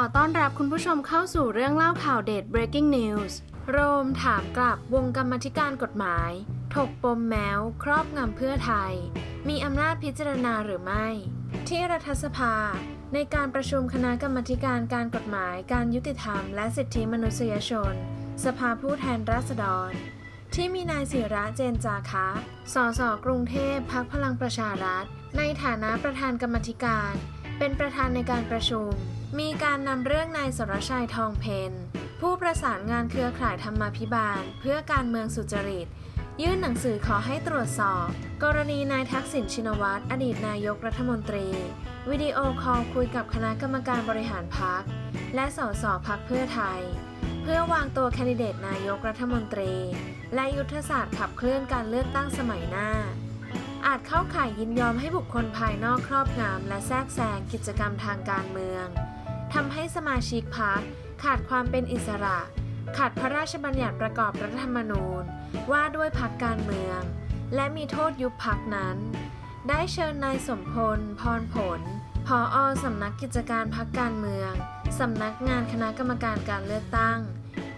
อต้อนรับคุณผู้ชมเข้าสู่เรื่องเล่าข่าวเด็ด breaking news โรมถามกลับวงกรรมธิการกฎหมาย ถกปมแมว ครอบงำเพื่อไทย มีอำนาจพิจารณาหรือไม่ ที่รัฐสภา ในการประชุมคณะกรรมธิการการกฎหมาย การยุติธรรม และสิทธิมนุษยชน สภาผู้แทนราษฎร ที่มีนายศิระเจนจาคะ สสกรุงเทพพักพลังประชารัฐ ในฐานะประธานกรรมธิการ เป็นประธานในการประชุม มีการนำเรื่องนายสรชัยทองเพนผู้ประสานงานเครือข่ายธรรมาภิบาล เพื่อการเมืองสุจริต ยื่นหนังสือขอให้ตรวจสอบ กรณีนายทักษิณชินวัตรอดีตนายกรัฐมนตรี วิดีโอคอลคุยกับคณะกรรมการบริหารพัก และสสพักเพื่อไทย เพื่อวางตัวแคนดิเดตนายกรัฐมนตรี และยุทธศาสตร์ขับเคลื่อนการเลือกตั้งสมัยหน้า อาจเข้าข่ายยินยอมให้บุคคลภายนอกครอบงำและแทรกแซงกิจกรรมทางการเมืองทำให้สมาชิกพักขาดความเป็นอิสระ ขาดพระราชบัญญัติประกอบรัฐธรรมนูญ ว่าด้วยพักการเมือง และมีโทษยุบพักนั้น ได้เชิญนายสมพล พรผลผออสำนักกิจการพักการเมือง สำนักงานคณะกรรมการการเลือกตั้ง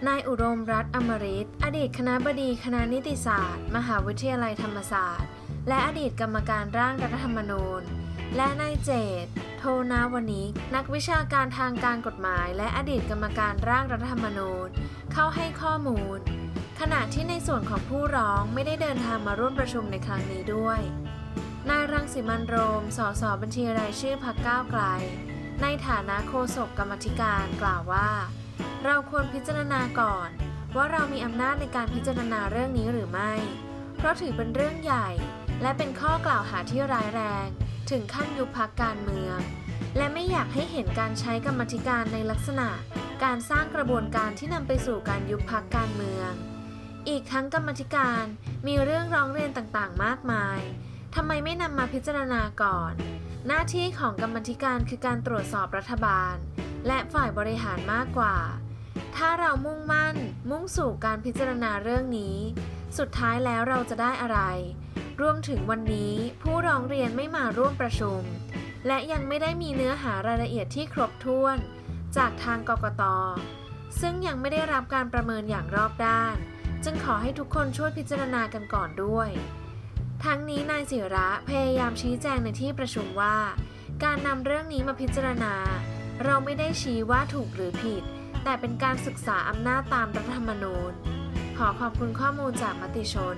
นายอุดมรัตน์อมริตอดีตคณะบดีคณะนิติศาสตร์ มหาวิทยาลัยธรรมศาสตร์ และอดีตกรรมการร่างรัฐธรรมนูญ และนายเจตโทนาวนิก นักวิชาการทางการกฎหมาย และอดีตกรรมการร่างรัฐธรรมนูญ เข้าให้ข้อมูล ขณะที่ในส่วนของผู้ร้องไม่ได้เดินทางมาร่วมประชุมในครั้งนี้ด้วย นายรังสิมันโรม สสบัญชีรายชื่อพักก้าวไกล ในฐานะโฆษกกรรมธิการกล่าวว่า เราควรพิจารณาก่อน ว่าเรามีอำนาจในการพิจารณาเรื่องนี้หรือไม่ เพราะถือเป็นเรื่องใหญ่ และเป็นข้อกล่าวหาที่ร้ายแรง ถึงขั้นยุบพักการเมือง และไม่อยากให้เห็นการใช้กรรมธิการในลักษณะ การสร้างกระบวนการที่นำไปสู่การยุบพักการเมือง อีกทั้งกรรมธิการมีเรื่องร้องเรียนต่างๆ มากมายทำไมไม่นำมาพิจารณาก่อน หน้าที่ของกรรมธิการคือการตรวจสอบรัฐบาล และฝ่ายบริหารมากกว่า ถ้าเรามุ่งมั่น มุ่งสู่การพิจารณาเรื่องนี้ สุดท้ายแล้วเราจะได้อะไร รวมถึงวันนี้ผู้ร้องเรียนไม่มาร่วมประชุม และยังไม่ได้มีเนื้อหารายละเอียดที่ครบถ้วน จากทางกกต ซึ่งยังไม่ได้รับการประเมินอย่างรอบด้าน จึงขอให้ทุกคนช่วยพิจารณากันก่อนด้วย ทั้งนี้นายศิระพยายามชี้แจงในที่ประชุมว่า การนำเรื่องนี้มาพิจารณา เราไม่ได้ชี้ว่าถูกหรือผิด แต่เป็นการศึกษาอำนาจตามรัฐธรรมนูญ ขอขอบคุณข้อมูลจากมติชน